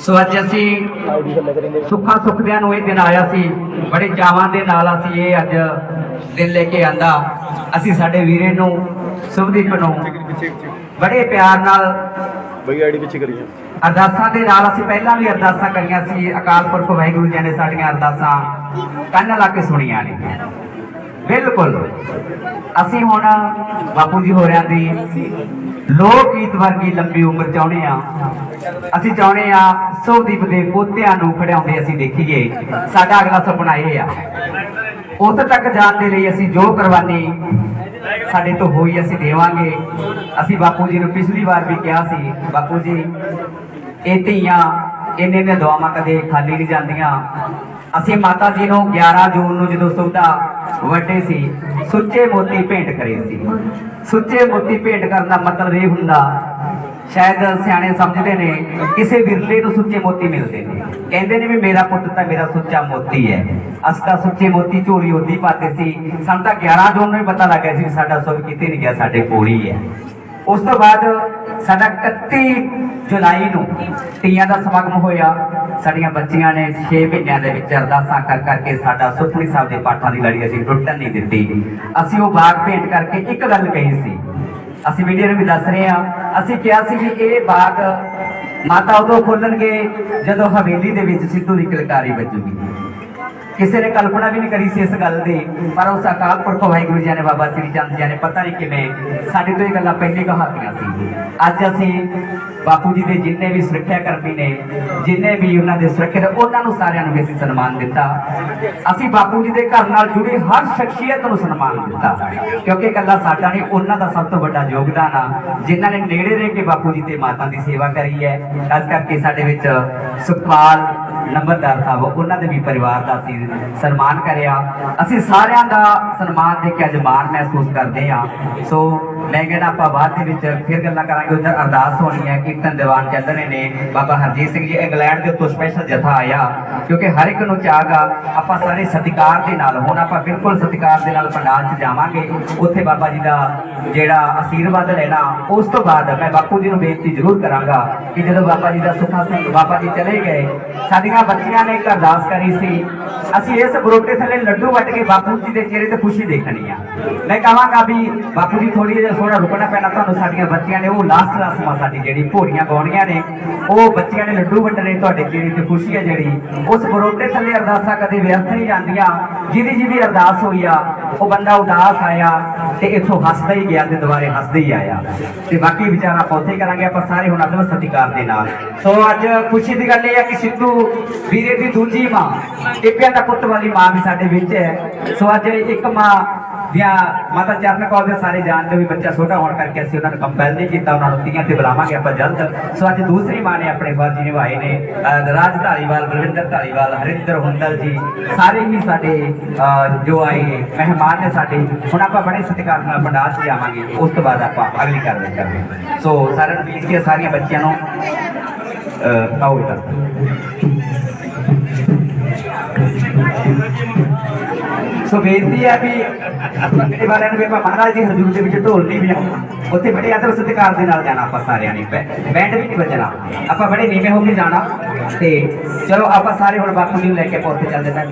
ਸੋ ਅੱਜ ਅਸੀਂ ਸੁੱਖਾ ਸੁਖਦਿਆਂ ਨੂੰ ਇਹ ਦਿਨ ਆਇਆ ਸੀ, ਬੜੇ ਚਾਵਾਂ ਦੇ ਨਾਲ ਅਸੀਂ ਇਹ ਅੱਜ ਦਿਨ ਲੈ ਕੇ ਆਂਦਾ। ਅਸੀਂ ਸਾਡੇ ਵੀਰੇ ਨੂੰ ਸੁਭਦੀਪ ਨੂੰ ਬੜੇ ਪਿਆਰ ਨਾਲ ਬਈ ਆਈਡੀ ਪਿੱਛੇ ਕਰੀਏ ਅਰਦਾਸਾਂ ਦੇ ਨਾਲ ਅਸੀਂ ਪਹਿਲਾਂ ਵੀ ਅਰਦਾਸਾਂ ਕਰੀਆਂ ਸੀ, ਅਕਾਲ ਪੁਰਖ ਵਾਹਿਗੁਰੂ ਜੀ ਨੇ ਸਾਡੀਆਂ ਅਰਦਾਸਾਂ ਕੰਨ ਲਾ ਕੇ ਸੁਣੀਆਂ ਨੇ। ਬਿਲਕੁਲ। ਅਸੀਂ ਹੁਣ ਬਾਪੂ ਜੀ ਹੋਰਿਆਂ ਦੀ ਲੋਕ ਗੀਤ ਵਰਗੀ ਲੰਬੀ ਉਮਰ ਚਾਹੁੰਦੇ ਆ ਅਸੀਂ ਚਾਹੁੰਦੇ ਆ ਸੋਦੀਪ ਦੇ ਪੋਤਿਆਂ ਨੂੰ ਖੜਿਆਉਂਦੇ ਅਸੀਂ ਦੇਖੀਏ। ਸਾਡਾ ਅਗਲਾ ਸੁਪਨਾ ਇਹ ਆ। ਉੱਥੇ ਤੱਕ ਜਾਣ ਦੇ ਲਈ ਅਸੀਂ ਜੋ ਕੁਰਬਾਨੀ ਸਾਡੇ ਤੋਂ ਹੋਈ ਅਸੀਂ ਦੇਵਾਂਗੇ। ਅਸੀਂ ਬਾਪੂ ਜੀ ਨੂੰ ਪਿਛਲੀ ਵਾਰ ਵੀ ਕਿਹਾ ਸੀ, ਬਾਪੂ ਜੀ, ਇਹ ਧੀਆਂ ਇਹਨੇ ਦੀਆਂ ਦੁਆਵਾਂ ਕਦੇ ਖਾਲੀ ਨਹੀਂ ਜਾਂਦੀਆਂ। ਅਸੀਂ ਮਾਤਾ ਜੀ ਨੂੰ 11 ਜੂਨ ਨੂੰ ਜਦੋਂ ਸੁਵਿਧਾ ਵੱਡੇ ਸੀ, ਸੁੱਚੇ ਮੋਤੀ ਭੇਂਟ ਕਰੇ ਸੀ। ਸੁੱਚੇ ਮੋਤੀ ਭੇਂਟ ਕਰਨ ਦਾ ਮਤਲਬ ਇਹ ਹੁੰਦਾ ਸ਼ਾਇਦ ਸਿਆਣੇ ਸਮਝਦੇ ਨੇ, ਕਿਸੇ ਵਿਰਲੇ ਨੂੰ ਸੁੱਚੇ ਮੋਤੀ ਮਿਲਦੇ ਨੇ। ਕਹਿੰਦੇ ਨੇ ਵੀ ਮੇਰਾ ਪੁੱਤ ਤਾਂ ਮੇਰਾ ਸੁੱਚਾ ਮੋਤੀ ਹੈ। ਅਸੀਂ ਤਾਂ ਸੁੱਚੇ ਮੋਤੀ ਝੋਲੀ ਉਹਦੀ ਪਾਤੇ ਸੀ। ਸਾਨੂੰ ਤਾਂ 11 ਜੂਨ ਨੂੰ ਹੀ ਪਤਾ ਲੱਗ ਗਿਆ ਸੀ ਵੀ ਸਾਡਾ ਸੁੱਖ ਕਿਤੇ ਨਹੀਂ ਗਿਆ, ਸਾਡੇ ਕੋਲ ਹੀ ਹੈ। ਉਸ ਤੋਂ ਬਾਅਦ ਸਾਡਾ 31 ਜੁਲਾਈ ਨੂੰ ਤੀਆਂ ਦਾ ਸਮਾਗਮ ਹੋਇਆ। ਸਾਡੀਆਂ ਬੱਚੀਆਂ ਨੇ 6 ਮਹੀਨਿਆਂ ਦੇ ਵਿੱਚ ਅਰਦਾਸਾਂ ਕਰ ਕਰਕੇ ਸਾਡਾ ਸੁਖਮਨੀ ਸਾਹਿਬ ਦੇ ਪਾਠਾਂ ਦੀ ਲੜੀ ਅਸੀਂ ਟੁੱਟਣ ਨਹੀਂ ਦਿੱਤੀ। ਅਸੀਂ ਉਹ ਬਾਗ ਭੇਂਟ ਕਰਕੇ ਇੱਕ ਗੱਲ ਕਹੀ ਸੀ। ਅਸੀਂ ਵੀਡੀਓ ਨੂੰ ਵੀ ਦੱਸ ਰਹੇ ਹਾਂ ਅਸੀਂ ਕਿਹਾ ਸੀ ਕਿ ਇਹ ਬਾਗ ਮਾਤਾ ਉਦੋਂ ਖੋਲਣਗੇ ਜਦੋਂ ਹਵੇਲੀ ਦੇ ਵਿੱਚ ਸਿੱਧੂ ਦੀ ਕਿਲਕਾਰੀ ਵੱਜੂਗੀ। ਕਿਸੇ ਨੇ ਕਲਪਨਾ ਵੀ ਨਹੀਂ ਕਰੀ ਸੀ ਇਸ ਗੱਲ ਦੀ, ਪਰ ਉਸ ਅਕਾਲ ਪੁਰਖ ਵਾਹਿਗੁਰੂ ਜੀ ਨੇ ਬਾਬਾ ਸ੍ਰੀ ਚੰਦ ਜੀ ਨੇ ਪਤਾ ਨਹੀਂ ਕਿਵੇਂ ਸਾਡੇ ਤੋਂ ਇਹ ਗੱਲਾਂ ਪਹਿਲੇ ਕਹਾਤੀਆਂ ਸੀ। ਅੱਜ ਅਸੀਂ ਬਾਪੂ ਜੀ ਦੇ ਜਿੰਨੇ ਵੀ ਸੁਰੱਖਿਆ ਕਰਮੀ ਨੇ, ਜਿੰਨੇ ਵੀ ਉਹਨਾਂ ਦੇ ਸੁਰੱਖਿਆ ਉਹਨਾਂ ਨੂੰ ਸਾਰਿਆਂ ਨੂੰ ਵੀ ਅਸੀਂ ਸਨਮਾਨ ਦਿੱਤਾ। ਅਸੀਂ ਬਾਪੂ ਜੀ ਦੇ ਘਰ ਨਾਲ ਜੁੜੀ ਹਰ ਸ਼ਖਸੀਅਤ ਨੂੰ ਸਨਮਾਨ ਦਿੱਤਾ, ਕਿਉਂਕਿ ਇਕੱਲਾ ਸਾਡਾ ਨਹੀਂ, ਉਹਨਾਂ ਦਾ ਸਭ ਤੋਂ ਵੱਡਾ ਯੋਗਦਾਨ ਆ, ਜਿਨ੍ਹਾਂ ਨੇ ਨੇੜੇ ਰਹਿ ਕੇ ਬਾਪੂ ਜੀ ਤੇ ਮਾਤਾ ਦੀ ਸੇਵਾ ਕਰੀ ਹੈ। ਖਾਸ ਕਰਕੇ ਸਾਡੇ ਵਿੱਚ ਸੁਖਪਾਲ ਨੰਬਰਦਾਰ ਸਾਹਿਬ, ਉਹਨਾਂ ਦੇ ਵੀ ਪਰਿਵਾਰ ਦਾ ਅਸੀਂ ਸਨਮਾਨ ਕਰਿਆ। ਅਸੀਂ ਸਾਰਿਆਂ ਦਾ ਸਨਮਾਨ ਦੇ ਕੇ ਅੱਜ ਮਾਣ ਮਹਿਸੂਸ ਕਰਦੇ ਹਾਂ। ਸੋ ਮੈਂ ਕਹਿੰਦਾ ਆਪਾਂ ਬਾਅਦ ਦੇ ਵਿੱਚ ਫਿਰ ਗੱਲਾਂ ਕਰਾਂਗੇ, ਉਧਰ ਅਰਦਾਸ ਹੋਣੀ ਹੈ, ਕੀਰਤਨ ਦੀਵਾਨ ਚੱਲ ਰਹੇ ਨੇ, ਬਾਬਾ ਹਰਜੀਤ ਸਿੰਘ ਜੀ ਇੰਗਲੈਂਡ ਦੇ ਉੱਤੋਂ ਸਪੈਸ਼ਲ ਜਥਾ ਆਇਆ, ਕਿਉਂਕਿ ਹਰ ਇੱਕ ਨੂੰ ਚਾਹਗਾ ਆਪਾਂ ਸਾਰੇ ਸਤਿਕਾਰ ਦੇ ਨਾਲ, ਹੁਣ ਆਪਾਂ ਬਿਲਕੁਲ ਸਤਿਕਾਰ ਦੇ ਨਾਲ ਪੰਡਾਲ 'ਚ ਜਾਵਾਂਗੇ, ਉੱਥੇ ਬਾਬਾ ਜੀ ਦਾ ਜਿਹੜਾ ਆਸ਼ੀਰਵਾਦ ਲੈਣਾ, ਉਸ ਤੋਂ ਬਾਅਦ ਮੈਂ ਬਾਪੂ ਜੀ ਨੂੰ ਬੇਨਤੀ ਜ਼ਰੂਰ ਕਰਾਂਗਾ ਕਿ ਜਦੋਂ ਬਾਬਾ ਜੀ ਦਾ ਸੁੱਖਾ ਸਿੰਘ ਬਾਬਾ ਜੀ ਚਲੇ ਗਏ, ਸਾਡੀਆਂ ਬੱਚੀਆਂ ਨੇ ਇੱਕ ਅਰਦਾਸ ਕਰੀ ਸੀ, ਅਸੀਂ ਇਸ ਬਰੋਟੇ ਥੱਲੇ ਲੱਡੂ ਵੱਟ ਕੇ ਬਾਪੂ ਜੀ ਦੇ ਚਿਹਰੇ ਤੇ ਖੁਸ਼ੀ ਦੇਖਣੀ ਆ। ਮੈਂ ਕਹਾਂਗਾ ਵੀ ਬਾਪੂ ਜੀ ਥੋੜੀ ਜਿਹੀ ਥੋੜਾ ਰੁਕਣਾ ਪੈਣਾ ਤੁਹਾਨੂੰ ਸਾਡੀਆਂ ਬੱਚੀਆਂ ਨੇ, ਉਹ ਲਾਸਟ ਰਸਮਾਂ ਸਾਡੀ ਜਿਹੜੀ ਘੋੜੀਆਂ ਗਾਉਣੀਆਂ ਨੇ, ਉਹ ਬੱਚੀਆਂ ਨੇ ਲੱਡੂ ਵੰਡਣੇ, ਤੁਹਾਡੇ ਚਿਹਰੇ ਤੇ ਖੁਸ਼ੀ ਹੈ ਜਿਹੜੀ। ਉਸ ਬਰੋਟੇ ਥੱਲੇ ਅਰਦਾਸਾਂ ਕਦੇ ਵਿਅਰਥ ਨਹੀਂ ਜਾਂਦੀਆਂ। ਜਿਹਦੀ ਜਿਹਦੀ ਅਰਦਾਸ ਹੋਈ ਆ, ਉਹ ਬੰਦਾ ਉਦਾਸ ਆਇਆ ਤੇ ਇੱਥੋਂ ਹੱਸਦਾ ਹੀ ਗਿਆ ਤੇ ਦੁਬਾਰੇ ਹੱਸਦਾ ਹੀ ਆਇਆ। ਤੇ ਬਾਕੀ ਵਿਚਾਰਾ ਆਪਾਂ ਕਰਾਂਗੇ, ਆਪਾਂ ਸਾਰੇ ਹੁਣ ਅਦਬ ਸਤਿਕਾਰ ਦੇ ਨਾਲ। ਸੋ ਅੱਜ ਖੁਸ਼ੀ ਦੀ ਗੱਲ ਇਹ ਹੈ ਕਿ ਸਿੱਧੂ ਵੀਰੇ ਦੀ ਦੂਜੀ ਮਾਂ, ਟਿੱਪਿਆਂ ਦਾ ਪੁੱਤ ਵਾਲੀ ਮਾਂ ਵੀ ਸਾਡੇ ਵਿੱਚ ਹੈ। ਸੋ ਅੱਜ ਇੱਕ ਮਾਂ ਦੀਆਂ ਮਾਤਾ ਚਰਨ ਕੌਰ ਦੇ ਸਾਰੇ ਜਾਣਦੇ ਹੋ ਵੀ ਬੱਚਾ ਛੋਟਾ ਹੋਣ ਕਰਕੇ ਅਸੀਂ ਉਹਨਾਂ ਨੂੰ ਕੰਪੈਲ ਨਹੀਂ ਕੀਤਾ, ਉਹਨਾਂ ਨੂੰ ਤੀਆਂ ਤੇ ਬੁਲਾਵਾਂਗੇ ਆਪਾਂ ਜਲਦ। ਸੋ ਅੱਜ ਦੂਸਰੀ ਮਾਂ ਨੇ ਆਪਣੇ ਫਰਜ਼ ਨਿਭਾਏ ਨੇ ਰਾਜ ਧਾਲੀਵਾਲ ਬਲਵਿੰਦਰ ਧਾਲੀਵਾਲ ਹਰਿੰਦਰ ਹੁੰਦਲ ਜੀ, ਸਾਰੇ ਹੀ ਸਾਡੇ ਜੋ ਆਏ ਮਹਿਮਾਨ ਨੇ ਸਾਡੇ, ਹੁਣ ਆਪਾਂ ਬੜੇ ਸਤਿਕਾਰ ਨਾਲ ਪੰਡਾਲ 'ਚ ਜਾਵਾਂਗੇ, ਉਸ ਤੋਂ ਬਾਅਦ ਆਪਾਂ ਅਗਲੀ ਕਾਰਵਾਈ ਕਰਾਂਗੇ। ਸੋ ਸਾਰਿਆਂ ਨੂੰ ਬੇਨਤੀ ਹੈ ਸਾਰੀਆਂ ਬੱਚਿਆਂ ਨੂੰ, ਅਹ, ਆਓ ਇੱਧਰ ਸੋ ਬੇਨਤੀ ਹੈ ਵੀ ਮੇਰੇ ਵਾਲਿਆਂ ਨੂੰ ਵੀ ਆਪਾਂ ਮਹਾਰਾਜ ਦੀ ਹਜ਼ੂਰ ਦੇ ਵਿੱਚ ਢੋਲ ਨਹੀਂ ਵਜਾਉਣਾ। ਉੱਥੇ ਬੜੇ ਆਦਰ ਸਤਿਕਾਰ ਦੇ ਨਾਲ ਜਾਣਾ ਆਪਾਂ ਸਾਰਿਆਂ ਨੇ। ਬੈ- ਬੈਂਡ ਵੀ ਨਹੀਂ ਵੱਜਣਾ। ਆਪਾਂ ਬੜੇ ਨੀਵੇਂ ਹੋ ਕੇ ਜਾਣਾ। ਤੇ ਚਲੋ ਆਪਾਂ ਸਾਰੇ ਹੁਣ ਬਾਪੂ ਜੀ ਨੂੰ ਲੈ ਕੇ ਆਪਾਂ ਚੱਲਦੇ ਹਾਂ।